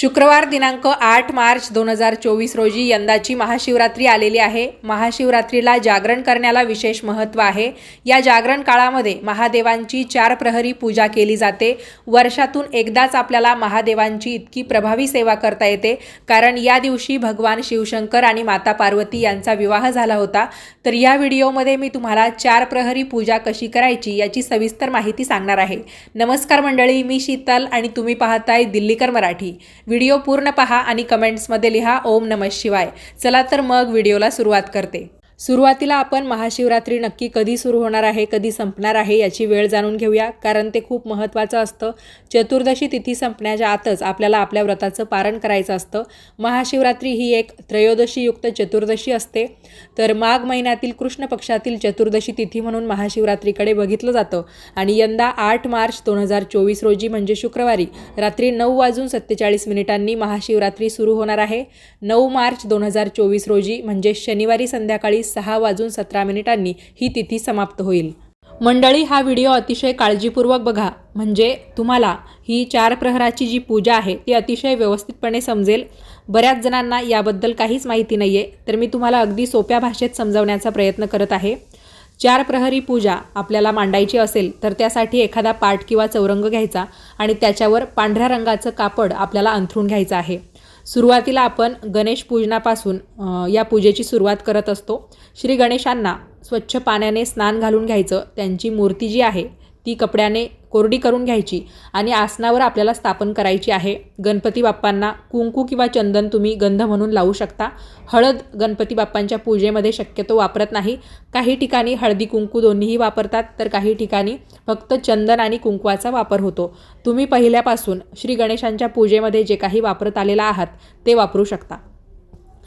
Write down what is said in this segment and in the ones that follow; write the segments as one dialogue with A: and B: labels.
A: शुक्रवार दिनांक आठ मार्च दोन हजार चोवीस रोजी यंदाची महाशिवरात्री आलेली आहे. महाशिवरात्रीला जागरण करण्याला विशेष महत्त्व आहे. या जागरण काळामध्ये महादेवांची चार प्रहरी पूजा केली जाते. वर्षातून एकदाच आपल्याला महादेवांची इतकी प्रभावी सेवा करता येते. कारण या दिवशी भगवान शिवशंकर आणि माता पार्वती यांचा विवाह झाला होता. तर या व्हिडिओमध्ये मी तुम्हाला चार प्रहरी पूजा कशी करायची याची सविस्तर माहिती सांगणार आहे. नमस्कार मंडळी मी शीतल आणि तुम्ही पाहताय दिल्लीकर मराठी. व्हिडिओ पूर्ण पहा आणि कमेंट्समध्ये लिहा ओम नमः शिवाय. चला तर मग व्हिडिओला सुरुवात करते. सुरुवातीला आपण महाशिवरात्री नक्की कधी सुरू होणार आहे कधी संपणार आहे याची वेळ जाणून घेऊया. कारण ते खूप महत्त्वाचं असतं. चतुर्दशी तिथी संपण्याच्या आतच आपल्याला आपल्या व्रताचं पारण करायचं असतं. महाशिवरात्री ही एक त्रयोदशीयुक्त चतुर्दशी असते. तर माघ महिन्यातील कृष्ण पक्षातील चतुर्दशी तिथी म्हणून महाशिवरात्रीकडे बघितलं जातं. आणि यंदा आठ मार्च दोन हजार चोवीस रोजी म्हणजे शुक्रवारी रात्री नऊ वाजून सत्तेचाळीस मिनिटांनी महाशिवरात्री सुरू होणार आहे. नऊ मार्च दोन हजार चोवीस रोजी म्हणजे शनिवारी संध्याकाळी सहा वाजून सतरा मिनिटांनी ही तिथी समाप्त होईल. मंडळी हा व्हिडिओ अतिशय काळजीपूर्वक बघा. म्हणजे तुम्हाला ही चार प्रहराची जी पूजा आहे ती अतिशय व्यवस्थितपणे समजेल. बऱ्याच जणांना याबद्दल काहीच माहिती नाही आहे तर मी तुम्हाला अगदी सोप्या भाषेत समजावण्याचा प्रयत्न करत आहे. चार प्रहरी पूजा आपल्याला मांडायची असेल तर त्यासाठी एखादा पाट किंवा चौरंग घ्यायचा आणि त्याच्यावर पांढऱ्या रंगाचं कापड आपल्याला अंथरून घ्यायचं आहे. सुरुवातीला आपण गणेश पूजनापासून या पूजेची सुरुवात करत असतो. श्री गणेशांना स्वच्छ पाण्याने स्नान घालून घ्यायचं त्यांची मूर्ती जी आहे ती कपड्याने कोरडी करून घ्यायची आणि आसनावर आपल्याला स्थापन करायची आहे. गणपती बाप्पांना कुंकू किंवा चंदन तुम्ही गंध म्हणून लावू शकता. हळद गणपती बाप्पांच्या पूजेमध्ये शक्यतो वापरत नाही. काही ठिकाणी हळदी कुंकू दोन्हीही वापरतात तर काही ठिकाणी फक्त चंदन आणि कुंकवाचा वापर होतो. तुम्ही पहिल्यापासून श्री गणेशांच्या पूजेमध्ये जे काही वापरत आलेला आहात ते वापरू शकता.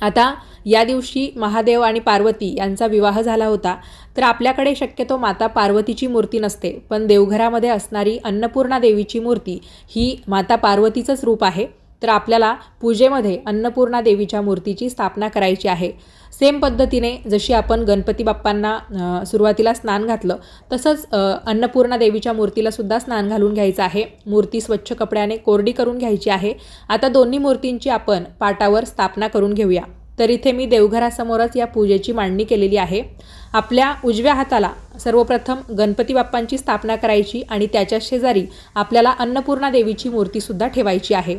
A: आता या दिवशी महादेव आणि पार्वती यांचा विवाह झाला होता. तर आपल्याकडे शक्यतो माता पार्वतीची मूर्ती नसते पण देवघरामध्ये असणारी अन्नपूर्णा देवीची मूर्ती ही माता पार्वतीचंच रूप आहे. तर आपल्याला पूजेमध्ये अन्नपूर्णा देवीच्या मूर्तीची स्थापना करायची आहे. सेम पद्धतीने जशी आपण गणपती बाप्पांना सुरुवातीला स्नान घातलं तसंच अन्नपूर्णा देवीच्या मूर्तीला सुद्धा स्नान घालून घ्यायचं आहे. मूर्ती स्वच्छ कपड्याने कोरडी करून घ्यायची आहे. आता दोन्ही मूर्तींची आपण पाटावर स्थापना करून घेऊया. तर इथे मी देवघरासमोरच या पूजेची मांडणी केलेली आहे. आपल्या उजव्या हाताला सर्वप्रथम गणपती बाप्पांची स्थापना करायची आणि त्याच्या शेजारी आपल्याला अन्नपूर्णा देवीची मूर्तीसुद्धा ठेवायची आहे.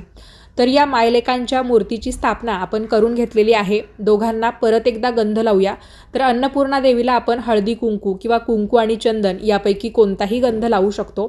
A: तर या मायलेकांच्या मूर्तीची स्थापना आपण करून घेतलेली आहे. दोघांना परत एकदा गंध लावूया. तर अन्नपूर्णा देवीला आपण हळदी कुंकू किंवा कुंकू आणि चंदन यापैकी कोणताही गंध लावू शकतो.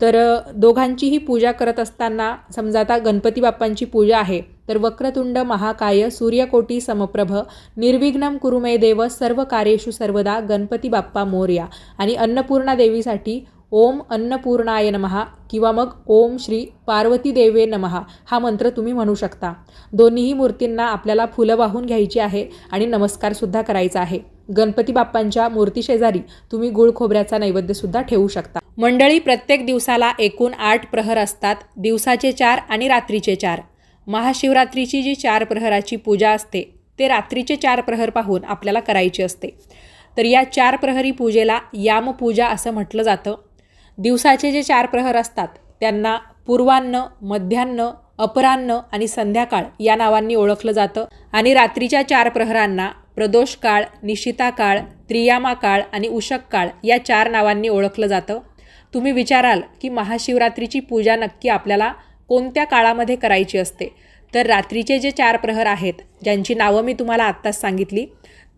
A: तर दोघांचीही पूजा करत असताना समजा आता गणपती बाप्पांची पूजा आहे तर वक्रतुंड महाकाय सूर्यकोटी समप्रभ निर्विघ्नम कुरुमे देव सर्व कार्येषु सर्वदा गणपती बाप्पा मोर्या आणि अन्नपूर्णा देवीसाठी ओम अन्नपूर्णाय नमहा किंवा मग ओम श्री पार्वती देवे नमहा हा मंत्र तुम्ही म्हणू शकता. दोन्हीही मूर्तींना आपल्याला फुलं वाहून घ्यायची आहे आणि नमस्कारसुद्धा करायचा आहे. गणपती बाप्पांच्या मूर्तीशेजारी तुम्ही गुळ खोबऱ्याचा नैवेद्यसुद्धा ठेवू शकता. मंडळी प्रत्येक दिवसाला एकूण आठ प्रहर असतात. दिवसाचे चार आणि रात्रीचे चार. महाशिवरात्रीची जी चार प्रहराची पूजा असते ते रात्रीचे चार प्रहर पाहून आपल्याला करायची असते. तर या चार प्रहरी पूजेला यामपूजा असं म्हटलं जातं. दिवसाचे जे चार प्रहर असतात त्यांना पूर्वान्न मध्यान्न अपरान्न आणि संध्याकाळ या नावांनी ओळखलं जातं. आणि रात्रीच्या चार प्रहरांना प्रदोष काळ निशिता काळ त्रियामा काळ आणि उषक काळ या चार नावांनी ओळखलं जातं. तुम्ही विचाराल की महाशिवरात्रीची पूजा नक्की आपल्याला कोणत्या काळामध्ये करायची असते? तर रात्रीचे जे चार प्रहर आहेत ज्यांची नावं मी तुम्हाला आत्ताच सांगितली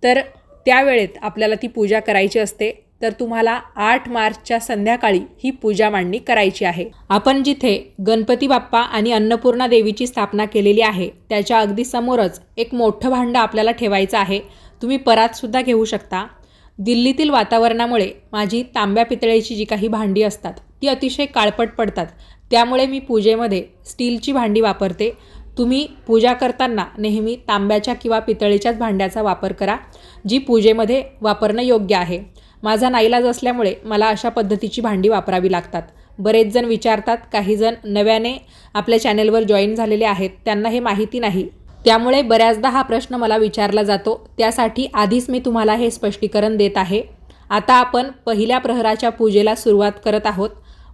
A: तर त्यावेळेत आपल्याला ती पूजा करायची असते. तर तुम्हाला आठ मार्चच्या संध्याकाळी ही पूजा मांडणी करायची आहे. आपण जिथे गणपती बाप्पा आणि अन्नपूर्णा देवीची स्थापना केलेली आहे त्याच्या अगदी समोरच एक मोठं भांडं आपल्याला ठेवायचं आहे. तुम्ही परातसुद्धा घेऊ शकता. दिल्लीतील वातावरणामुळे माझी तांब्या पितळेची जी काही भांडी असतात ती अतिशय काळपट पडतात. त्यामुळे मी पूजेमध्ये स्टीलची भांडी वापरते. तुम्ही पूजा करताना नेहमी तांब्याच्या किंवा पितळेच्याच भांड्याचा वापर करा जी पूजेमध्ये वापरणं योग्य आहे. माझा नाईलाज असल्यामुळे मला अशा पद्धतीची भांडी वापरावी लागतात. बरेच जण विचारतात काही जण नव्याने आपल्या चॅनेलवर जॉईन झालेले आहेत त्यांना हे माहिती नाही. त्यामुळे बऱ्याचदा हा प्रश्न मला विचारला जातो. त्यासाठी आधीच मी तुम्हाला हे स्पष्टीकरण देत आहे. आता आपण पहिल्या प्रहराच्या पूजेला सुरुवात करत आहोत.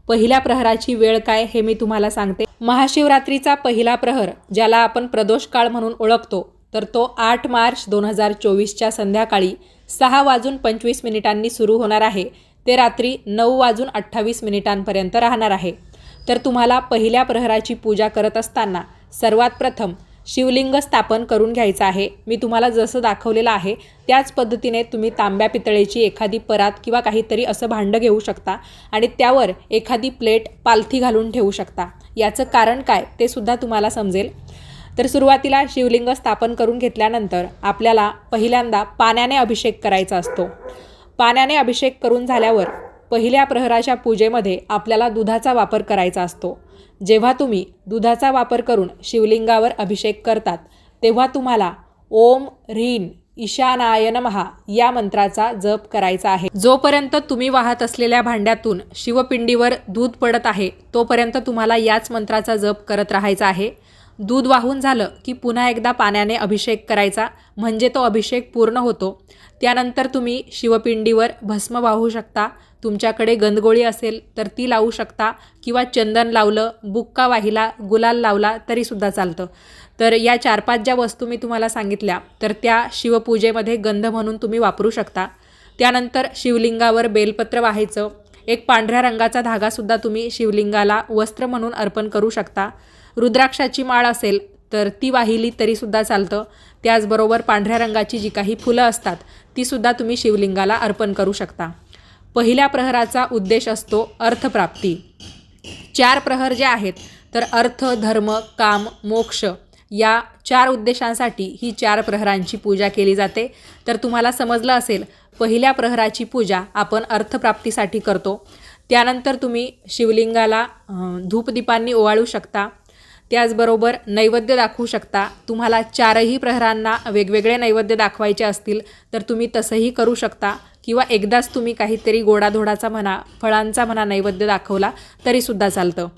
A: पहिल्या प्रहराची वेळ काय हे मी तुम्हाला सांगते. महाशिवरात्रीचा पहिला प्रहर ज्याला आपण प्रदोष काळ म्हणून ओळखतो तर तो आठ मार्च दोन हजार चोवीसच्या संध्याकाळी सहा वाजून पंचवीस मिनिटांनी सुरू होणार आहे. ते रात्री नऊ वाजून अठ्ठावीस मिनिटांपर्यंत राहणार आहे. तर तुम्हाला पहिल्या प्रहराची पूजा करत असताना सर्वात प्रथम शिवलिंग स्थापन करून घ्यायचं आहे. मी तुम्हाला जसं दाखवलेलं आहे त्याच पद्धतीने तुम्ही तांब्या पितळेची एखादी परात किंवा काहीतरी असं भांडं घेऊ शकता आणि त्यावर एखादी प्लेट पालथी घालून ठेवू शकता. याचं कारण काय ते सुद्धा तुम्हाला समजेल. तर सुरुवातीला शिवलिंग स्थापन करून घेतल्यानंतर आपल्याला पहिल्यांदा पाण्याने अभिषेक करायचा असतो. पाण्याने अभिषेक करून झाल्यावर पहिल्या प्रहराच्या पूजेमध्ये आपल्याला दुधाचा वापर करायचा असतो. जेव्हा तुम्ही दुधाचा वापर करून शिवलिंगावर अभिषेक करतात तेव्हा तुम्हाला ओम ह्रीन ईशानाय नमहा या मंत्राचा जप करायचा आहे. जोपर्यंत तुम्ही वाहत असलेल्या भांड्यातून शिवपिंडीवर दूध पडत आहे तोपर्यंत तुम्हाला याच मंत्राचा जप करत राहायचा आहे. दूध वाहून झालं की पुन्हा एकदा पाण्याने अभिषेक करायचा. म्हणजे तो अभिषेक पूर्ण होतो. त्यानंतर तुम्ही शिवपिंडीवर भस्म वाहू शकता. तुमच्याकडे गंदगोळी असेल तर ती लावू शकता. किंवा चंदन लावलं बुक्का वाहिला गुलाल लावला तरीसुद्धा चालतं. तर या चार पाच ज्या वस्तू मी तुम्हाला सांगितल्या तर त्या शिवपूजेमध्ये गंध म्हणून तुम्ही वापरू शकता. त्यानंतर शिवलिंगावर बेलपत्र वाहायचं. एक पांढऱ्या रंगाचा धागासुद्धा तुम्ही शिवलिंगाला वस्त्र म्हणून अर्पण करू शकता. रुद्राक्षाची माळ असेल तर ती वाहिली तरीसुद्धा चालतं. त्याचबरोबर पांढऱ्या रंगाची जी काही फुलं असतात तीसुद्धा तुम्ही शिवलिंगाला अर्पण करू शकता. पहिल्या प्रहराचा उद्देश असतो अर्थप्राप्ती. चार प्रहर जे आहेत तर अर्थ धर्म काम मोक्ष या चार उद्देशांसाठी ही चार प्रहरांची पूजा केली जाते. तर तुम्हाला समजलं असेल पहिल्या प्रहराची पूजा आपण अर्थप्राप्तीसाठी करतो. त्यानंतर तुम्ही शिवलिंगाला धूपदीपांनी ओवाळू शकता. त्याचबरोबर नैवेद्य दाखवू शकता. तुम्हाला चारही प्रहरांना वेगवेगळे नैवेद्य दाखवायचे असतील तर तुम्ही तसंही करू शकता. किंवा एकदाच तुम्ही काहीतरी गोडाधोडाचा म्हणा फळांचा म्हणा नैवेद्य दाखवला तरीसुद्धा चालतं.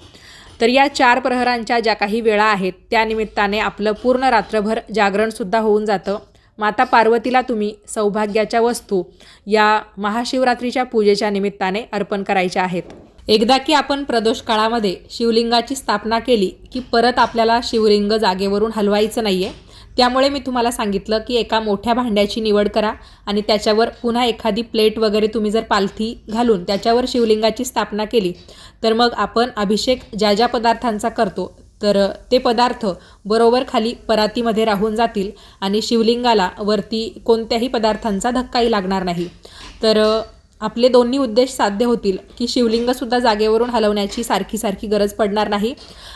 A: तर या चार प्रहरांच्या ज्या काही वेळा आहेत त्या निमित्ताने आपलं पूर्ण रात्रभर जागरणसुद्धा होऊन जातं. माता पार्वतीला तुम्ही सौभाग्याच्या वस्तू या महाशिवरात्रीच्या पूजेच्या निमित्ताने अर्पण करायच्या आहेत. एकदा की आपण प्रदोष काळामध्ये शिवलिंगाची स्थापना केली की परत आपल्याला शिवलिंग जागेवरून हलवायचं नाही आहे त्यामुळे मी तुम्हाला सांगितलं की एका मोठ्या भांड्याची निवड करा आणि त्याच्यावर पुन्हा एखादी प्लेट वगैरे तुम्ही जर पालथी घालून त्याच्यावर शिवलिंगाची स्थापना केली तर मग आपण अभिषेक ज्या ज्या पदार्थांचा करतो तर ते पदार्थ बरोबर खाली परातीमध्ये राहून जातील आणि शिवलिंगाला वरती कोणत्याही पदार्थांचा धक्काही लागणार नाही. तर आपले दोन्ही उद्देश साध्य होतील की शिवलिंगसुद्धा जागेवरून हलवण्याची सारखी सारखी गरज पडणार नाही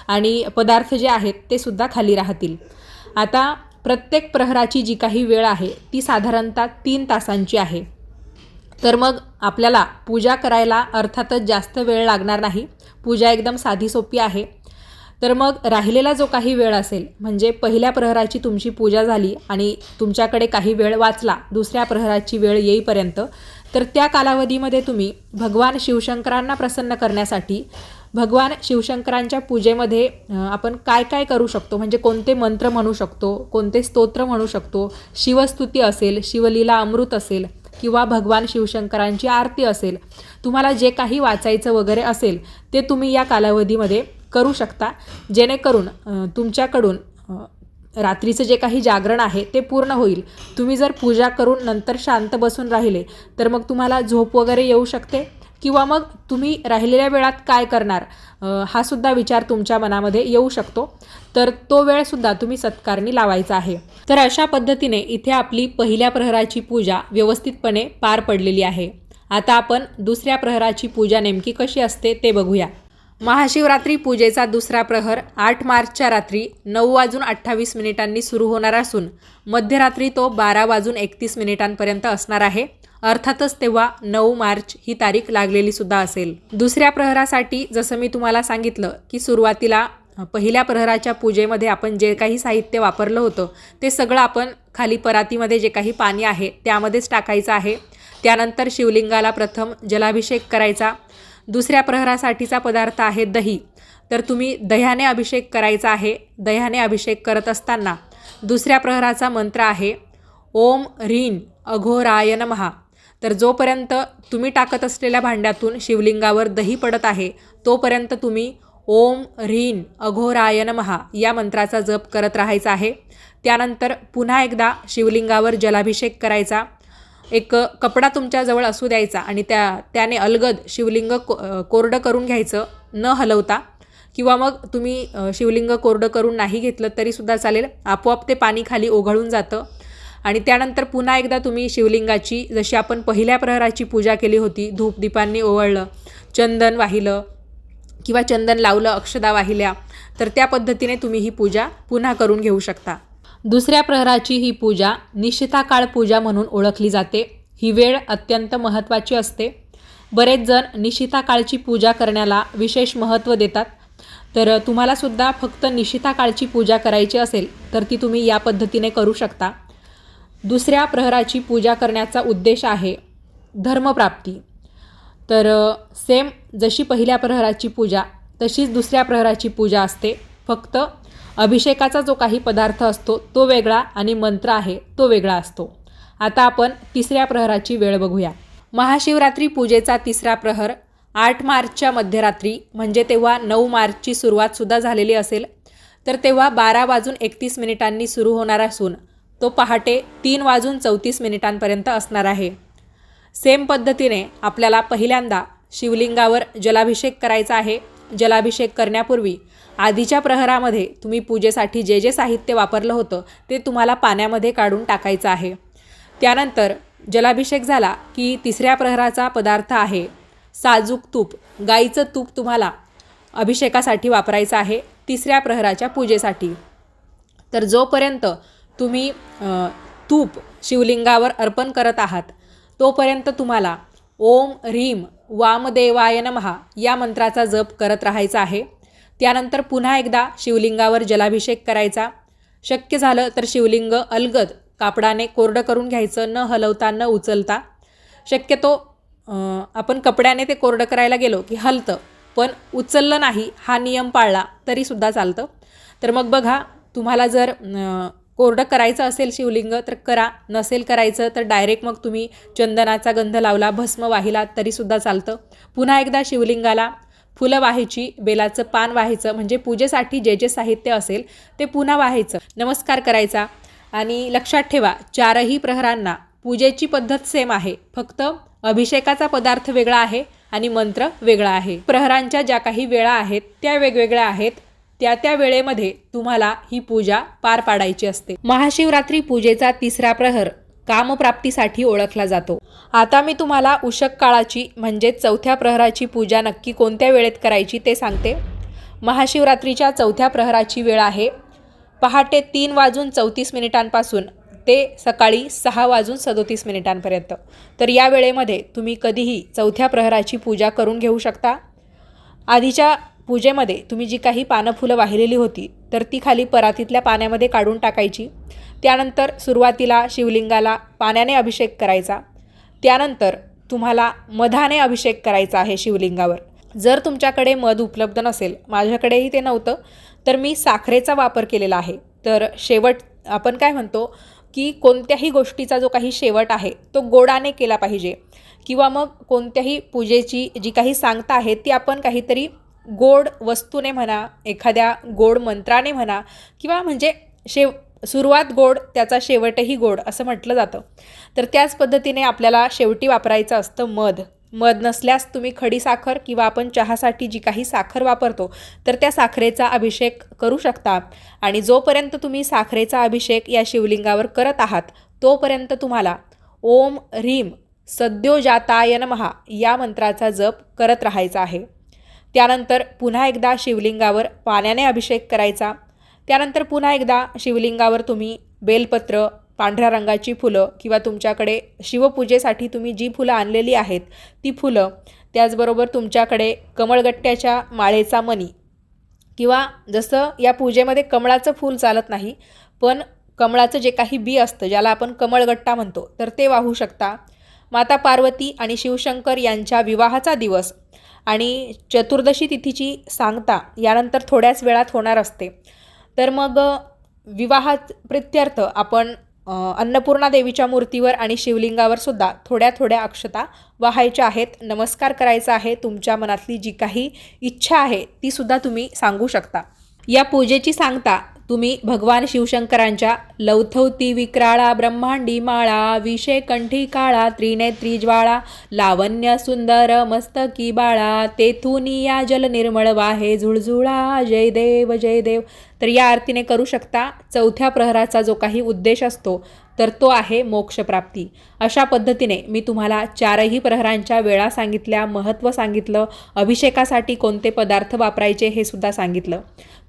A: आणि पदार्थ जे आहेत ते सुद्धा खाली राहतील. आता प्रत्येक प्रहराची जी काही वेळ आहे ती साधारणतः तीन तासांची आहे. तर मग आपल्याला पूजा करायला अर्थातच जास्त वेळ लागणार नाही पूजा एकदम साधी सोपी आहे. तर मग राहिलेला जो काही वेळ असेल म्हणजे पहिल्या प्रहराची तुमची पूजा झाली आणि तुमच्याकडे काही वेळ वाचला दुसऱ्या प्रहराची वेळ येईपर्यंत तर त्या कालावधीमध्ये तुम्ही भगवान शिवशंकरांना प्रसन्न करण्यासाठी भगवान शिवशंकरांच्या पूजेमध्ये आपण काय काय करू शकतो? म्हणजे कोणते मंत्र म्हणू शकतो? कोणते स्तोत्र म्हणू शकतो? शिवस्तुती असेल शिवलीला अमृत असेल किंवा भगवान शिवशंकरांची आरती असेल तुम्हाला जे काही वाचायचं वगैरे असेल ते तुम्ही या कालावधीमध्ये करू शकता. जेणेकरून तुमच्याकडून रात्रीचं जे काही जागरण आहे ते पूर्ण होईल. तुम्ही जर पूजा करून नंतर शांत बसून राहिले तर मग तुम्हाला झोप वगैरे येऊ शकते. किंवा मग तुम्ही राहिलेल्या वेळात काय करणार हा सुद्धा विचार तुमच्या मनामध्ये येऊ शकतो. तर तो वेळसुद्धा तुम्ही सत्कारणी लावायचा आहे. तर अशा पद्धतीने इथे आपली पहिल्या प्रहराची पूजा व्यवस्थितपणे पार पडलेली आहे. आता आपण दुसऱ्या प्रहराची पूजा नेमकी कशी असते ते बघूया. महाशिवरात्री पूजेचा दुसरा प्रहर आठ मार्चच्या रात्री नऊ वाजून अठ्ठावीस मिनिटांनी सुरू होणार असून मध्यरात्री तो बारा वाजून एकतीस मिनिटांपर्यंत असणार आहे. अर्थातच तेव्हा नऊ मार्च ही तारीख लागलेली सुद्धा असेल. दुसऱ्या प्रहरासाठी जसं मी तुम्हाला सांगितलं की सुरुवातीला पहिल्या प्रहराच्या पूजेमध्ये आपण जे काही साहित्य वापरलं होतं ते सगळं आपण खाली परातीमध्ये जे काही पाणी आहे त्यामध्येच टाकायचं आहे. त्यानंतर शिवलिंगाला प्रथम जलाभिषेक करायचा. दुसऱ्या प्रहरासाठीचा पदार्थ आहे दही. तर तुम्ही दह्याने अभिषेक करायचा आहे. दह्याने अभिषेक करत असताना दुसऱ्या प्रहराचा मंत्र आहे ओम ह्रीन अघोराय नमहा तर जोपर्यंत तुम्ही टाकत असलेल्या भांड्यातून शिवलिंगावर दही पडत आहे तोपर्यंत तुम्ही ओम ह्रीन अघोराय नमहा या मंत्राचा जप करत राहायचा आहे. त्यानंतर पुन्हा एकदा शिवलिंगावर जलाभिषेक करायचा. एक कपडा तुमच्याजवळ असू द्यायचा आणि त्या त्याने अलगद शिवलिंग को कोरडं करून घ्यायचं न हलवता किंवा मग तुम्ही शिवलिंग कोरडं करून नाही घेतलं तरीसुद्धा चालेल. आपोआप ते पाणी खाली ओघळून जातं. आणि त्यानंतर पुन्हा एकदा तुम्ही शिवलिंगाची जशी आपण पहिल्या प्रहराची पूजा केली होती धूपदीपांनी ओवळलं चंदन वाहिलं किंवा चंदन लावलं अक्षदा वाहिल्या तर त्या पद्धतीने तुम्ही ही पूजा पुन्हा करून घेऊ शकता. दुसऱ्या प्रहराची ही पूजा निशिताकाळ पूजा म्हणून ओळखली जाते. ही वेळ अत्यंत महत्त्वाची असते. बरेच जण निशिताकाळची पूजा करण्याला विशेष महत्त्व देतात. तर तुम्हालासुद्धा फक्त निशिताकाळची पूजा करायची असेल तर ती तुम्ही या पद्धतीने करू शकता. दुसऱ्या प्रहराची पूजा करण्याचा उद्देश आहे धर्मप्राप्ती. तर सेम जशी पहिल्या प्रहराची पूजा तशीच दुसऱ्या प्रहराची पूजा असते. फक्त अभिषेकाचा जो काही पदार्थ असतो तो वेगळा आणि मंत्र आहे तो वेगळा असतो. आता आपण तिसऱ्या प्रहराची वेळ बघूया. महाशिवरात्री पूजेचा तिसरा प्रहर आठ मार्चच्या मध्यरात्री म्हणजे तेव्हा नऊ मार्चची सुरुवातसुद्धा झालेली असेल तर तेव्हा बारा वाजून एकतीस मिनिटांनी सुरू होणार असून तो पहाटे तीन वाजून चौतीस मिनिटांपर्यंत असणार आहे. सेम पद्धतीने आपल्याला पहिल्यांदा शिवलिंगावर जलाभिषेक करायचा आहे जलाभिषेक करण्यापूर्वी आधीच्या प्रहरामध्ये तुम्ही पूजेसाठी जे जे साहित्य वापरलं होतं ते तुम्हाला पाण्यामध्ये काढून टाकायचं आहे. त्यानंतर जलाभिषेक झाला की तिसऱ्या प्रहराचा पदार्थ आहे साजूक तूप. गाईचं तूप तुम्हाला अभिषेकासाठी वापरायचं आहे तिसऱ्या प्रहराच्या पूजेसाठी. तर जोपर्यंत तुम्ही तूप शिवलिंगावर अर्पण करत आहात तोपर्यंत तुम्हाला ओम ह्रीम वामदेवाय नमहा या मंत्राचा जप करत राहायचा आहे. त्यानंतर पुन्हा एकदा शिवलिंगावर जलाभिषेक करायचा. शक्य झालं तर शिवलिंग अलगद कापडाने कोरडं करून घ्यायचं न हलवता न उचलता. शक्यतो आपण कपड्याने ते कोरडं करायला गेलो की हलतं पण उचललं नाही हा नियम पाळला तरीसुद्धा चालतं. तर मग बघा तुम्हाला जर कोरडं करायचं असेल शिवलिंग तर करा. नसेल करायचं तर डायरेक्ट मग तुम्ही चंदनाचा गंध लावला भस्म वाहिला तरीसुद्धा चालतं. पुन्हा एकदा शिवलिंगाला फुलं वाहायची बेलाचं पान वाहायचं म्हणजे पूजेसाठी जे जे साहित्य असेल ते पुन्हा वाहायचं. नमस्कार करायचा. आणि लक्षात ठेवा चारही प्रहरांना पूजेची पद्धत सेम आहे. फक्त अभिषेकाचा पदार्थ वेगळा आहे आणि मंत्र वेगळा आहे. प्रहरांच्या ज्या काही वेळा आहेत त्या वेगवेगळ्या आहेत. त्या त्या वेळेमध्ये तुम्हाला ही पूजा पार पाडायची असते. महाशिवरात्री पूजेचा तिसरा प्रहर कामप्राप्तीसाठी ओळखला जातो. आता मी तुम्हाला उषक काळाची म्हणजे चौथ्या प्रहराची पूजा नक्की कोणत्या वेळेत करायची ते सांगते. महाशिवरात्रीच्या चौथ्या प्रहराची वेळ आहे पहाटे तीन वाजून चौतीस मिनिटांपासून ते सकाळी सहा वाजून सदोतीस मिनिटांपर्यंत. तर या वेळेमध्ये तुम्ही कधीही चौथ्या प्रहराची पूजा करून घेऊ शकता. आधीच्या पूजेमध्ये तुम्ही जी काही पानं फुलं वाहिलेली होती तर ती खाली परातीतल्या पाण्यामध्ये काढून टाकायची. त्यानंतर सुरुवातीला शिवलिंगाला पाण्याने अभिषेक करायचा. त्यानंतर तुम्हाला मधाने अभिषेक करायचा आहे शिवलिंगावर. जर तुमच्याकडे मध उपलब्ध नसेल माझ्याकडेही ते नव्हतं तर मी साखरेचा वापर केलेला आहे. तर शेवट आपण काय म्हणतो की कोणत्याही गोष्टीचा जो काही शेवट आहे तो गोडाने केला पाहिजे. किंवा मग कोणत्याही पूजेची जी काही सांगता आहे ती आपण काहीतरी गोड वस्तूने म्हणा एखाद्या गोड मंत्राने म्हणा किंवा म्हणजे शेव सुरुवात गोड त्याचा शेवटही गोड असं म्हटलं जातं. तर त्याच पद्धतीने आपल्याला शेवटी वापरायचं असतं मध. मध नसल्यास तुम्ही खडी साखर किंवा आपण चहासाठी जी काही साखर वापरतो तर त्या साखरेचा अभिषेक करू शकता. आणि जोपर्यंत तुम्ही साखरेचा अभिषेक या शिवलिंगावर करत आहात तोपर्यंत तुम्हाला ओम ह्रीम सद्योजाताय नमहा या मंत्राचा जप करत राहायचा आहे. त्यानंतर पुन्हा एकदा शिवलिंगावर पाण्याने अभिषेक करायचा. त्यानंतर पुन्हा एकदा शिवलिंगावर तुम्ही बेलपत्र पांढऱ्या रंगाची फुलं किंवा तुमच्याकडे शिवपूजेसाठी तुम्ही जी फुलं आणलेली आहेत ती फुलं त्याचबरोबर तुमच्याकडे कमळगट्ट्याच्या माळेचा मणी किंवा जसं या पूजेमध्ये कमळाचं फूल चालत नाही पण कमळाचं जे काही बी असतं ज्याला आपण कमळगट्टा म्हणतो तर ते वाहू शकता. माता पार्वती आणि शिवशंकर यांच्या विवाहाचा दिवस आणि चतुर्दशी तिथीची सांगता यानंतर थोड्याच वेळात होणार असते. तर मग विवाहात प्रित्यर्थ आपण अन्नपूर्णा देवीच्या मूर्तीवर आणि शिवलिंगावर सुद्धा थोड्या थोड्या अक्षता वाहायच्या आहेत. नमस्कार करायचा आहे तुमच्या मनातली जी काही इच्छा आहे ती सुद्धा तुम्ही सांगू शकता. या पूजेची सांगता तुम्ही भगवान शिवशंकरांच्या लवथवती विक्राळा ब्रह्मांडी माळा विषे कंठी काळा त्रिनेत्री ज्वाळा लावण्य सुंदर मस्तकी बाळा तेथून या जल निर्मळ वाहे झुळझुळा जय देव जय देव. तर या आरतीने करू शकता. चौथ्या प्रहराचा जो काही उद्देश असतो तर तो आहे मोक्षप्राप्ती. अशा पद्धतीने मी तुम्हाला चारही प्रहरांच्या वेळा सांगितल्या महत्त्व सांगितलं अभिषेकासाठी कोणते पदार्थ वापरायचे हे सुद्धा सांगितलं.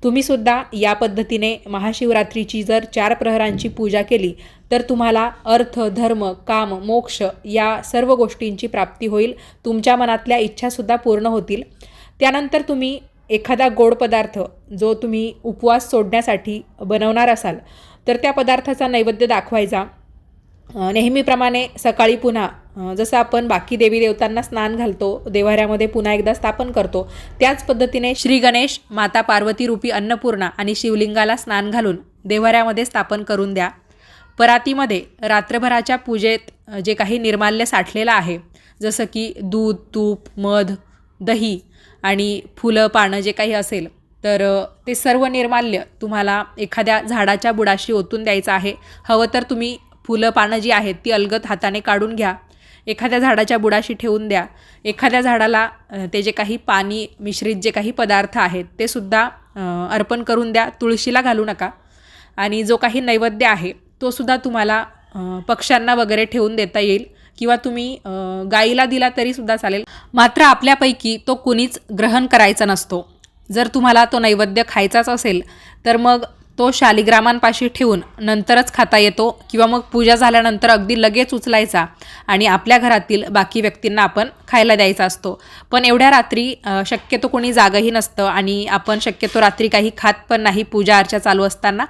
A: तुम्हीसुद्धा या पद्धतीने महाशिवरात्रीची जर चार प्रहरांची पूजा केली तर तुम्हाला अर्थ धर्म काम मोक्ष या सर्व गोष्टींची प्राप्ती होईल तुमच्या मनातल्या इच्छासुद्धा पूर्ण होतील. त्यानंतर तुम्ही एखादा गोड पदार्थ जो तुम्ही उपवास सोडण्यासाठी बनवणार असाल तर त्या पदार्थाचा नैवेद्य दाखवायचा. नेहमीप्रमाणे सकाळी पुन्हा जसं आपण बाकी देवी देवतांना स्नान घालतो देवाऱ्यामध्ये पुन्हा एकदा स्थापन करतो त्याच पद्धतीने श्री गणेश माता पार्वती रूपी अन्नपूर्णा आणि शिवलिंगाला स्नान घालून देवाऱ्यामध्ये स्थापन करून द्या. परातीमध्ये रात्रभराच्या पूजेत जे काही निर्माल्य साठलेलं आहे जसं की दूध तूप मध दही आणि फुलं पानं जे काही असेल तर ते सर्व निर्माल्य तुम्हाला एखाद्या झाडाच्या बुडाशी ओतून द्यायचं आहे. हवं तर तुम्ही फुलं पानं जी आहेत ती अलगद हाताने काढून घ्या. एखाद्या झाडाच्या बुडाशी ठेवून द्या. एखाद्या झाडाला ते जे काही पाणी मिश्रित जे काही पदार्थ आहेत ते सुद्धा अर्पण करून द्या. तुळशीला घालू नका. आणि जो काही नैवेद्य आहे तो सुद्धा तुम्हाला पक्ष्यांना वगैरे ठेवून देता येईल किंवा तुम्ही गाईला दिला तरीसुद्धा चालेल. मात्र आपल्यापैकी तो कुणीच ग्रहण करायचा नसतो. जर तुम्हाला तो नैवेद्य खायचाच असेल तर मग तो शालिग्रामांपाशी ठेवून नंतरच खाता येतो किंवा मग पूजा झाल्यानंतर अगदी लगेच उचलायचा आणि आपल्या घरातील बाकी व्यक्तींना आपण खायला द्यायचा असतो. पण एवढ्या रात्री शक्यतो कोणी जागही नसतं आणि आपण शक्यतो रात्री काही खात पण नाही पूजा अर्चा चालू असताना.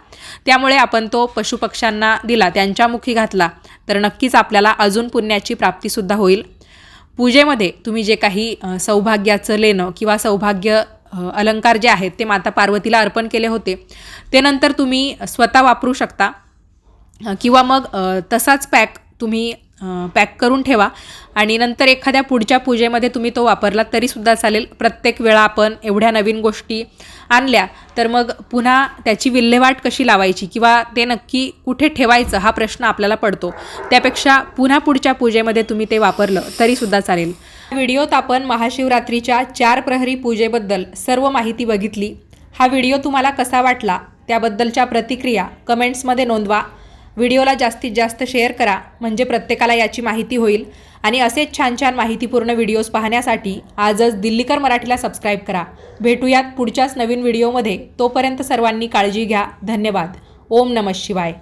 A: त्यामुळे आपण तो पशुपक्ष्यांना दिला त्यांच्या मुखी घातला तर नक्कीच आपल्याला अजून पुण्याची प्राप्तीसुद्धा होईल. पूजेमध्ये तुम्ही जे काही सौभाग्याचं लेणं किंवा सौभाग्य अलंकार जे आहेत ते माता पार्वतीला अर्पण केले होते. ते नंतर तुम्ही स्वतः वापरू शकता. किंवा मग तसाच पॅक तुम्ही पॅक करून ठेवा. आणि नंतर एखाद्या पुढच्या पूजेमध्ये तुम्ही तो वापरला तरीसुद्धा चालेल. प्रत्येक वेळा आपण एवढ्या नवीन गोष्टी आणल्या तर मग पुन्हा त्याची विल्हेवाट कशी लावायची? किंवा ते नक्की कुठे ठेवायचं? हा प्रश्न आपल्याला पडतो. त्यापेक्षा पुन्हा पुढच्या पूजेमध्ये तुम्ही ते वापरलं तरीसुद्धा चालेल. व्हिडिओत आपण महाशिवरात्रीच्या चार प्रहरी पूजेबद्दल सर्व माहिती बघितली. हा व्हिडिओ तुम्हाला कसा वाटला? त्याबद्दलच्या प्रतिक्रिया कमेंट्समध्ये नोंदवा. व्हिडिओला जास्तीत जास्त शेअर करा म्हणजे प्रत्येकाला याची माहिती होईल. आणि असेच छान छान माहितीपूर्ण व्हिडिओज पाहण्यासाठी आजच दिल्लीकर मराठीला सबस्क्राईब करा. भेटूयात पुढच्याच नवीन व्हिडिओमध्ये. तोपर्यंत सर्वांनी काळजी घ्या. धन्यवाद. ओम नमः शिवाय.